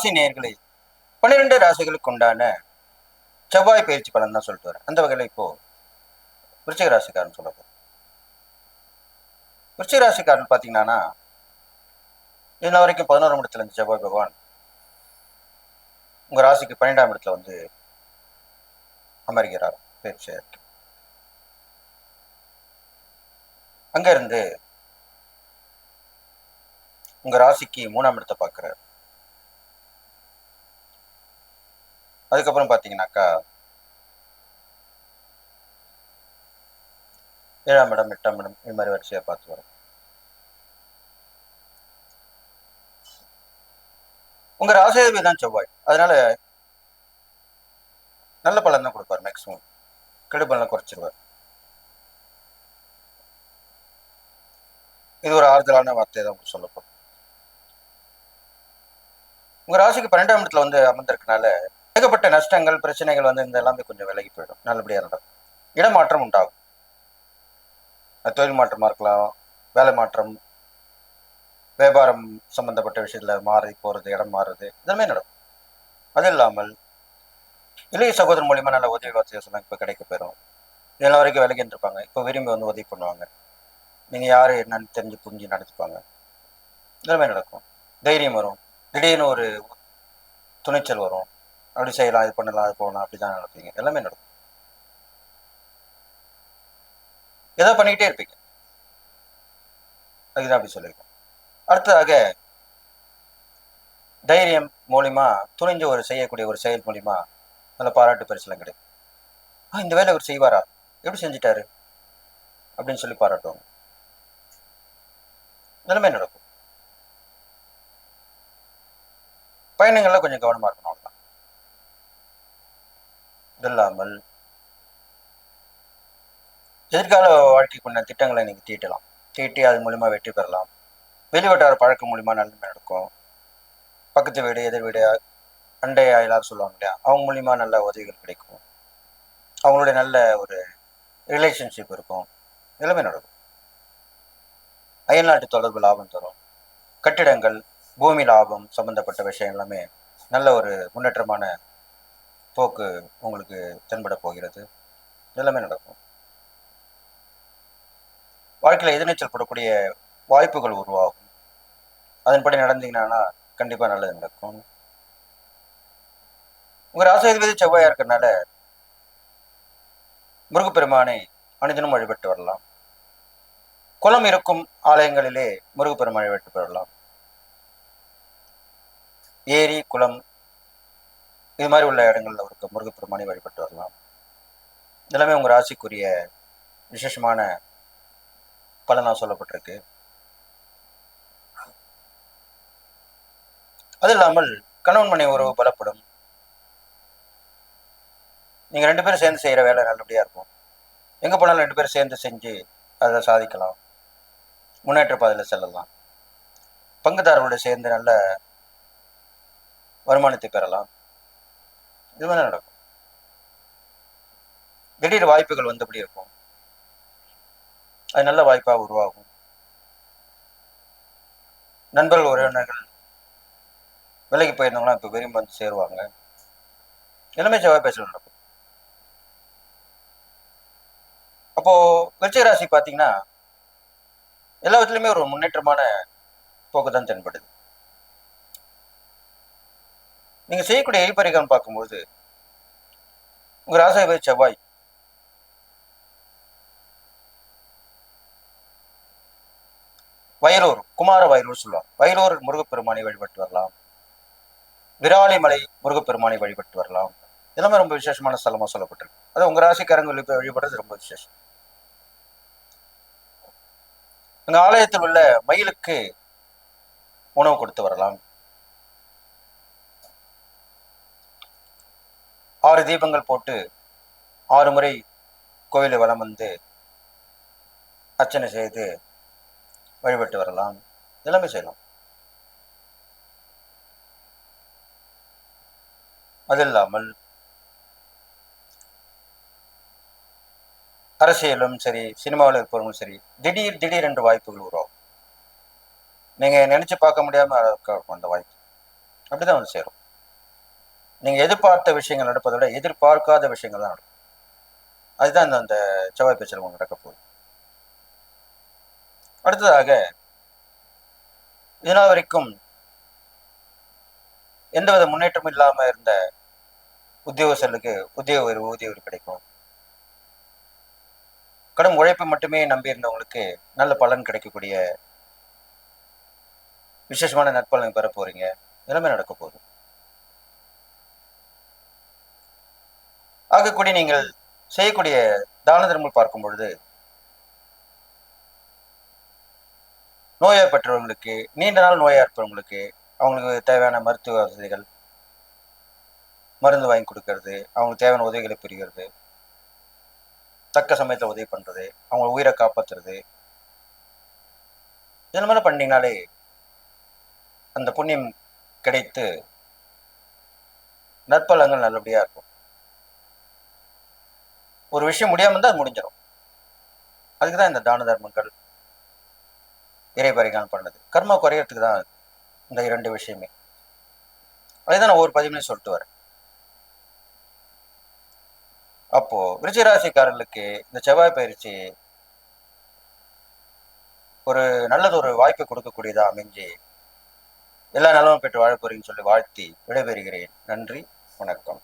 ராசி நேர்களை பன்னிரெண்டு ராசிகளுக்கு உண்டான செவ்வாய் பயிற்சி பலன் தான் சொல்லிட்டு வரேன். அந்த வகையில் இப்போ விருச்சிக ராசிக்காரன் சொல்ல போகிறேன் விருச்சிக ராசிக்காரன் பார்த்தீங்கன்னா இன்ன வரைக்கும் பதினோராம் இடத்துல இருந்து செவ்வாய் பகவான் உங்கள் ராசிக்கு பன்னெண்டாம் இடத்துல வந்து அமர்கிறார். பயிற்சியா இருக்கு உங்கள் ராசிக்கு மூணாம் இடத்தை பார்க்குறாரு. அதுக்கப்புறம் பார்த்தீங்கன்னாக்கா ஏழாம் இடம் எட்டாம் இடம் இது மாதிரி வரிசையாக பார்த்து வரும். உங்க ராசியாதிபதி தான் செவ்வாய். அதனால நல்ல பலன் தான் கொடுப்பார் மேக்ஸிமம் கெடு பலனை குறைச்சிருவார். இது ஒரு ஆறுதலான வார்த்தை தான் உங்களுக்கு சொல்லப்படும் உங்க ராசிக்கு பன்னெண்டாம் இடத்துல வந்து அமர்ந்திருக்கனால ஏகப்பட்ட நஷ்டங்கள் பிரச்சனைகள் வந்து இந்த எல்லாமே கொஞ்சம் விலகி போயிடும். நல்லபடியாக நடக்கும். இடமாற்றம் உண்டாகும். தொழில் மாற்றமா இருக்கலாம் வேலை மாற்றம் வியாபாரம் சம்மந்தப்பட்ட விஷயத்துல மாறி போறது இடம் மாறுறது இதெல்லாமே நடக்கும். அது இல்லாமல் இளைய சகோதரன் மூலியமா நல்ல உதவி வார்த்தை இப்போ கிடைக்க போயிடும் இதெல்லாம் வரைக்கும் விலகின்னு இருப்பாங்க இப்போ விரும்பி வந்து உதவி பண்ணுவாங்க. நீங்க யாரு என்னன்னு தெரிஞ்சு புரிஞ்சு நடத்துப்பாங்க இதெல்லாமே நடக்கும். தைரியம் வரும். திடீர்னு ஒரு துணிச்சல் வரும். அப்படி செய்யலாம் இது பண்ணலாம் அது போகலாம் அப்படிதான் நடப்பீங்க. எல்லாமே நடக்கும். ஏதோ பண்ணிக்கிட்டே இருப்பீங்க. அதுதான் அப்படி சொல்லியிருக்கேன். அடுத்ததாக தைரியம் மூலியமா துணிஞ்சு ஒரு செய்யக்கூடிய ஒரு செயல் மூலியமா நல்ல பாராட்டு பரிசுலாம் கிடைக்கும். ஆ இந்த வேலை அவர் செய்வாரா? எப்படி செஞ்சிட்டாரு? அப்படின்னு சொல்லி பாராட்டுவாங்க. நிலைமை நடக்கும். பயணங்கள்லாம் கொஞ்சம் கவனமா இருக்கணும். இதில்லாமல் இல்லாமல் எதிர்கால வாழ்க்கைக்குள்ள திட்டங்களை நீங்க தீட்டலாம். தீட்டி அது மூலியமா வெற்றி பெறலாம். வெளிவட்டார பழக்கம் மூலியமா நன்மை நடக்கும். பக்கத்து வீடு எதிர் வீடு அண்டை எல்லாரும் சொல்லுவாங்க இல்லையா? அவங்க மூலியமா நல்ல உதவிகள் கிடைக்கும். அவங்களுடைய நல்ல ஒரு ரிலேஷன்ஷிப் இருக்கும். எல்லாமே நடக்கும். அயல்நாட்டு தொடர்பு லாபம் தரும். கட்டிடங்கள் பூமி லாபம் சம்பந்தப்பட்ட விஷயம் எல்லாமே நல்ல ஒரு முன்னேற்றமான போக்கு உங்களுக்கு தென்பட போகிறது. எல்லாமே நடக்கும். வாழ்க்கையில் எதிர்நீச்சல் படக்கூடிய வாய்ப்புகள் உருவாகும். அதன்படி நடந்தீங்கன்னா கண்டிப்பா நல்லது நடக்கும். உங்க ராசாதிபதி செவ்வாயாக இருக்கறனால முருகப்பெருமானை அனுதினம் வழிபட்டு வரலாம். குளம் இருக்கும் ஆலயங்களிலே முருகப்பெருமானை வழிபட்டு வரலாம். ஏரி குளம் இது மாதிரி உள்ள இடங்கள்ல இருக்க முருகப்பெருமானை வழிபட்டு வரலாம். இதெல்லாமே உங்க ராசிக்குரிய விசேஷமான பலனாக சொல்லப்பட்டிருக்கு. அது இல்லாமல் கணவன் மனை உறவு பலப்படும். நீங்க ரெண்டு பேரும் சேர்ந்து செய்யற வேலை நல்லபடியா இருக்கும். எங்க போனாலும் ரெண்டு பேரும் சேர்ந்து செஞ்சு அதை சாதிக்கலாம். முன்னேற்ற பாதையில் செல்லலாம். பங்குதாரர்களோட சேர்ந்து நல்ல வருமானத்தை பெறலாம். இது மாதிரி நடக்கும். திடீர் வாய்ப்புகள் வந்தபடி இருக்கும். அது நல்ல வாய்ப்பா உருவாகும். நண்பர்கள் உறவினர்கள் விலைக்கு போயிருந்தவங்களாம் இப்போ விரும்பி வந்து சேருவாங்க. எல்லாமே செவ்வாய் பேசல நடக்கும். அப்போ விருச்சிக ராசி பார்த்தீங்கன்னா எல்லா விதத்துலையுமே ஒரு முன்னேற்றமான போக்கு தான் தென்படுது. நீங்க செய்யக்கூடிய எரிபரிகம் பார்க்கும்போது உங்க ராசாதிபதி செவ்வாய். வயலூர் குமார வயலூர் சொல்லுவாங்க. வயலூர் முருகப்பெருமானை வழிபட்டு வரலாம். விராலிமலை முருகப்பெருமானை வழிபட்டு வரலாம். இதெல்லாமே ரொம்ப விசேஷமான ஸ்தலமா சொல்லப்பட்டிருக்கு. அது உங்க ராசிக்காரங்களுக்கு வழிபடுறது ரொம்ப விசேஷம். எங்கள் ஆலயத்தில் உள்ள மயிலுக்கு உணவு கொடுத்து வரலாம். ஆறு தீபங்கள் போட்டு ஆறு முறை கோயிலை வளம் வந்து அர்ச்சனை செய்து வழிபட்டு வரலாம். எல்லாமே செய்யலாம். அது இல்லாமல் அரசியலும் சரி சினிமாவில் இருப்பவர்களும் சரி திடீர் திடீர் என்று வாய்ப்புகள் உருவாகும். நீங்கள் நினைச்சு பார்க்க முடியாமல் இருக்கும் அந்த வாய்ப்பு. அப்படிதான் வந்து சேரும். நீங்க எதிர்பார்த்த விஷயங்கள் நடப்பதை விட எதிர்பார்க்காத விஷயங்கள் தான் நடக்கும். அதுதான் இந்த அந்த செவ்வாய் பேச்சில் உங்களுக்கு நடக்க போகுது. அடுத்ததாக இதனால் வரைக்கும் எந்தவித முன்னேற்றமும் இல்லாம இருந்த உத்தியோகஸ்தர்களுக்கு உத்தியோக உயர்வு ஊதிய உயர்வு கிடைக்கும். கடும் உழைப்பை மட்டுமே நம்பி இருந்தவங்களுக்கு நல்ல பலன் கிடைக்கக்கூடிய விசேஷமான நற்பலன் பெற போறீங்க. எல்லாமே நடக்க போகுது. ஆகக்கூடிய நீங்கள் செய்யக்கூடிய தான தர்மங்கள் பார்க்கும் பொழுது நோயை பெற்றவர்களுக்கு நீண்ட நாள் நோயாக இருப்பவங்களுக்கு அவங்களுக்கு தேவையான மருத்துவ வசதிகள் மருந்து வாங்கி கொடுக்கறது அவங்களுக்கு தேவையான உதவிகளை புரிகிறது தக்க சமயத்தில் உதவி பண்றது அவங்க உயிரை காப்பாத்துறது. இதன் மேலே பண்ணிங்கனாலே அந்த புண்ணியம் கிடைத்து நற்பலங்கள் நல்லபடியா இருக்கும். ஒரு விஷயம் முடியாம இருந்தால் அது முடிஞ்சிடும் அதுக்கு தான் இந்த தான தர்மங்கள் இறை பரிகாரம் பண்ணது. கர்மா குறையறதுக்கு தான் இந்த இரண்டு விஷயமே. அதுதான் நான் ஒவ்வொரு பதிவுலையும் சொல்லிட்டு வரேன். அப்போ விருச்சிராசிக்காரர்களுக்கு இந்த செவ்வாய் பயிற்சி ஒரு நல்லது ஒரு வாய்ப்பை கொடுக்கக்கூடியதா அமைஞ்சு எல்லா நலமும் பெற்று வாழ போறீங்கன்னு சொல்லி வாழ்த்தி விடைபெறுகிறேன். நன்றி வணக்கம்.